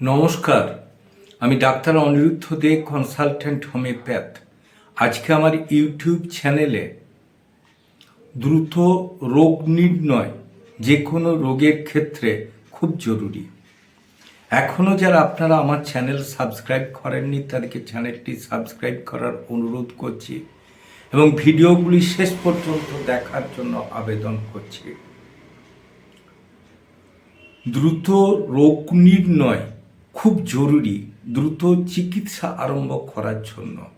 নমস্কার। আমি doctor Aniruddha De, consultant homoeopath. আজকে আমার ইউটিউব চ্যানেলে দ্রুত রোগ নির্ণয় যে কোনো রোগের ক্ষেত্রে খুব জরুরি। এখনও যারা আপনারা আমার চ্যানেল সাবস্ক্রাইব করেননি, তাদেরকে চ্যানেলটি সাবস্ক্রাইব করার অনুরোধ করছি এবং ভিডিওগুলি শেষ পর্যন্ত দেখার জন্য আবেদন করছি। দ্রুত রোগ নির্ণয় খুব জরুরি দ্রুত চিকিৎসা আরম্ভ করার জন্য।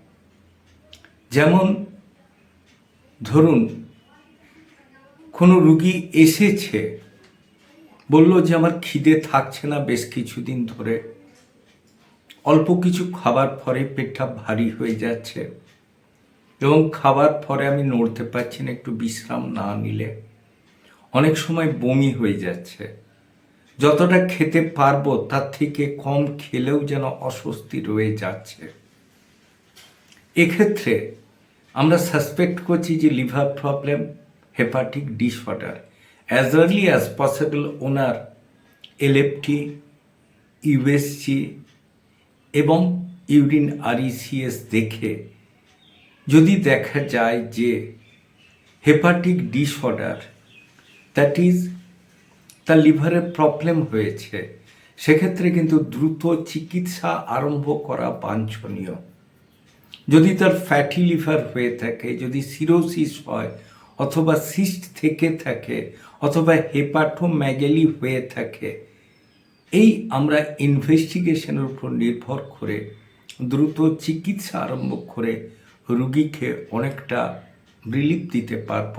যেমন, ধরুন, কোনো রুগী এসেছে, বলল যে আমার খিদে থাকছে না বেশ কিছুদিন ধরে, অল্প কিছু খাবার পরে পেটটা ভারী হয়ে যাচ্ছে এবং খাবার পরে আমি নড়তে পারছি না, একটু বিশ্রাম না নিলে। অনেক সময় বমি হয়ে যাচ্ছে। যতটা খেতে পারব, তার থেকে কম খেলেও যেন অস্বস্তি রয়ে যাচ্ছে। এক্ষেত্রে আমরা সাসপেক্ট করছি যে liver problem hepatic disorder as early as possible ওনার এলএফটি ইউএসজি এবং ইউরিন আরইসিএস দেখে যদি দেখা যায় যে হেপাটিক ডিসঅর্ডার দ্যাট ইজ তার লিভারের প্রবলেম হয়েছে। সেক্ষেত্রে কিন্তু দ্রুত চিকিৎসা আরম্ভ করা বাঞ্ছনীয়। যদি তার ফ্যাটি লিভার হয়ে থাকে, যদি সিরোসিস হয়, অথবা সিস্ট থেকে থাকে, অথবা হেপাটোম্যাগেলি হয়ে থাকে, এই আমরা ইনভেস্টিগেশনের উপর নির্ভর করে দ্রুত চিকিৎসা আরম্ভ করে রুগীকে অনেকটা রিলিফ দিতে পারব,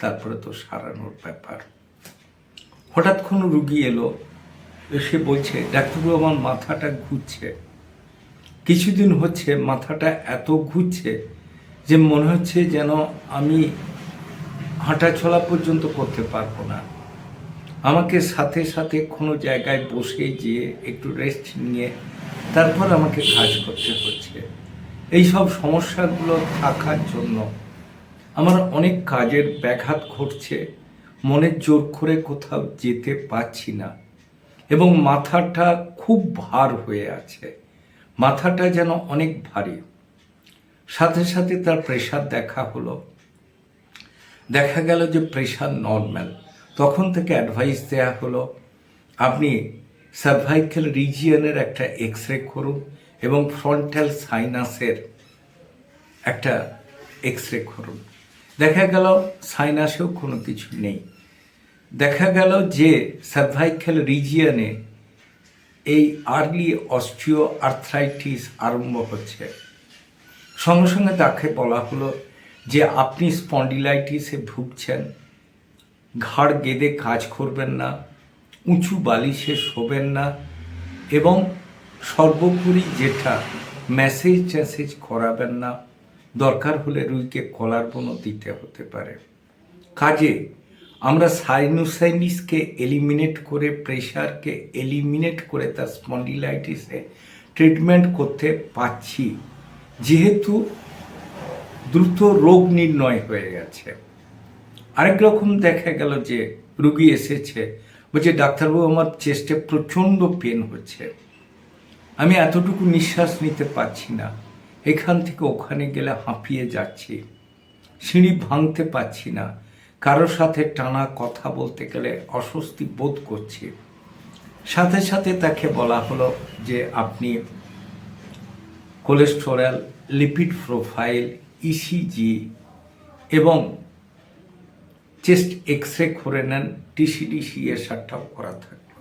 তারপরে তো সারানোর ব্যাপার। হঠাৎ কোনো রুগী এলো, এসে বলছে, ডাক্তারবাবু, আমার মাথাটা ঘুরছে। কিছুদিন হচ্ছে মাথাটা এত ঘুরছে যে মনে হচ্ছে যেন আমি হাঁটা চলা পর্যন্ত করতে পারব না। আমাকে সাথে সাথে কোনো জায়গায় বসে যেয়ে একটু রেস্ট নিয়ে তারপর আমাকে কাজ করতে হচ্ছে। এই সব সমস্যাগুলো থাকার জন্য আমার অনেক কাজের ব্যাঘাত ঘটছে। মনের জোর করে কোথাও যেতে পারছি না। এবং মাথাটা খুব ভার হয়ে আছে। মাথাটা যেন অনেক ভারী। সাথে সাথে তার প্রেশার দেখা হলো। দেখা গেল যে প্রেশার নর্মাল। তখন থেকে অ্যাডভাইস দেয়া হলো, আপনি সার্ভাইকেল রিজিয়নের একটা এক্স রে করুন এবং ফ্রন্টাল সাইনাসের একটা এক্স রে করুন। দেখা গেল সাইনাসেও কোনো কিছু নেই। দেখা গেল যে সার্ভাইকেল রিজিয়নে এই আর্লি অস্ট্রিও আর্থ্রাইটিস আরম্ভ হচ্ছে। সঙ্গে সঙ্গে তাকে বলা হলো যে আপনি স্পন্ডিলাইটিসে ভুগছেন, ঘাড় গেদে কাজ করবেন না, উঁচু বালিশে শোবেন না এবং সর্বোপরি যেটা মেসেজ ট্যাসেজ করাবেন না, দরকার হলে রুইকে কলার বনও দিতে হতে পারে। কাজে আমরা সাইনোসাইনিসকে এলিমিনেট করে প্রেশারকে এলিমিনেট করে তার স্পন্ডিলাইটিসে ট্রিটমেন্ট করতে পাচ্ছি যেহেতু দ্রুত রোগ নির্ণয় হয়ে গেছে। আরেক রকম দেখা গেল যে রুগী এসেছে, বলছে, ডাক্তারবাবু, আমার চেস্টে প্রচণ্ড পেন হচ্ছে। আমি এতটুকু নিঃশ্বাস নিতে পারছি না। এখান থেকে ওখানে গেলে হাঁপিয়ে যাচ্ছি। সিঁড়ি ভাঙতে পারছি না। কারোর সাথে টানা কথা বলতে গেলে অস্বস্তি বোধ করছি। সাথে সাথে তাকে বলা হলো যে আপনি কোলেস্টেরল লিপিড প্রোফাইল ইসিজি এবং চেস্ট এক্স রে করে নেন টিসিডিসি এর সারটাও করা থাকল।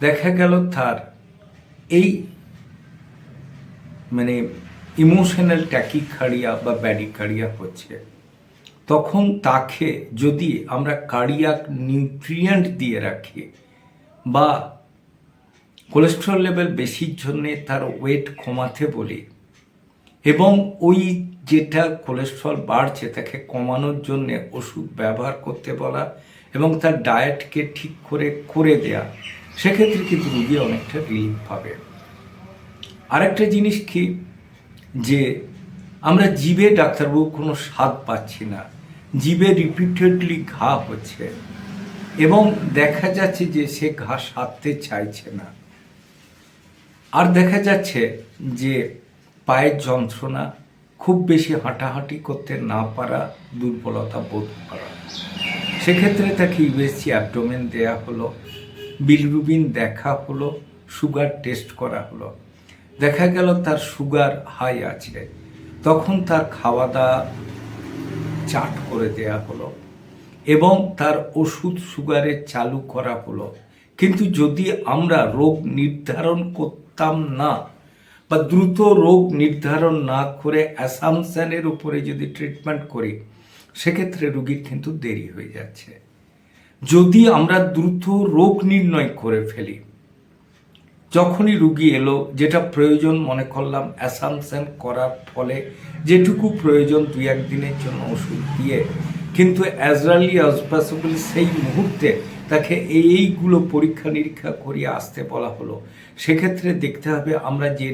দেখা গেল তার এই মানে ইমোশনাল ট্যাকিকার্ডিয়া বা ব্যাডিকার্ডিয়া হচ্ছে। তখন তাকে যদি আমরা কার্ডিয়াক নিউট্রিয়েন্ট দিয়ে রাখি বা কোলেস্ট্রল লেভেল বেশির জন্যে তার ওয়েট কমাতে বলি এবং ওই যেটা কোলেস্ট্রল বাড়ছে তাকে কমানোর জন্যে ওষুধ ব্যবহার করতে বলা এবং তার ডায়েটকে ঠিক করে করে দেয়া, সেক্ষেত্রে কিন্তু রুগী অনেকটা রিলিফ পাবে। আরেকটা জিনিস কি? যে আমরা জিভে ডাক্তারবাবু কোনো স্বাদ পাচ্ছি না। জিভে রিপিটেডলি ঘা হচ্ছে এবং দেখা যাচ্ছে যে সে ঘা সারতে চাইছে না। আর দেখা যাচ্ছে যে পায়ের যন্ত্রণা খুব বেশি হাঁটাহাঁটি করতে না পারা দুর্বলতা বোধ করা। সেক্ষেত্রে তাকে ইউএসজি অ্যাবডোমেন দেয়া হলো বিলরুবিন দেখা হলো সুগার টেস্ট করা হলো। দেখা গেল তার সুগার হাই আছে। তখন তার খাওয়া দাওয়া চাট করে দেয়া হলো এবং তার ওষুধ সুগারের চালু করা হলো। কিন্তু যদি আমরা রোগ নির্ধারণ করতাম না বা দ্রুত রোগ নির্ধারণ না করে অ্যাসামশনের উপরে যদি ট্রিটমেন্ট করি, সেক্ষেত্রে রুগীর কিন্তু দেরি হয়ে যাচ্ছে। যদি আমরা দ্রুত রোগ নির্ণয় করে ফেলি যখনই রুগী এলো, যেটা প্রয়োজন মনে করলাম অ্যাসামশন করার ফলে যেটুকু প্রয়োজন দুই একদিনের জন্য ওষুধ দিয়ে। কিন্তু অ্যাজরালি আর্লি সেই মুহূর্তে তাকে এই এইগুলো পরীক্ষা নিরীক্ষা করিয়ে আসতে বলা হলো। সেক্ষেত্রে দেখতে হবে আমরা যে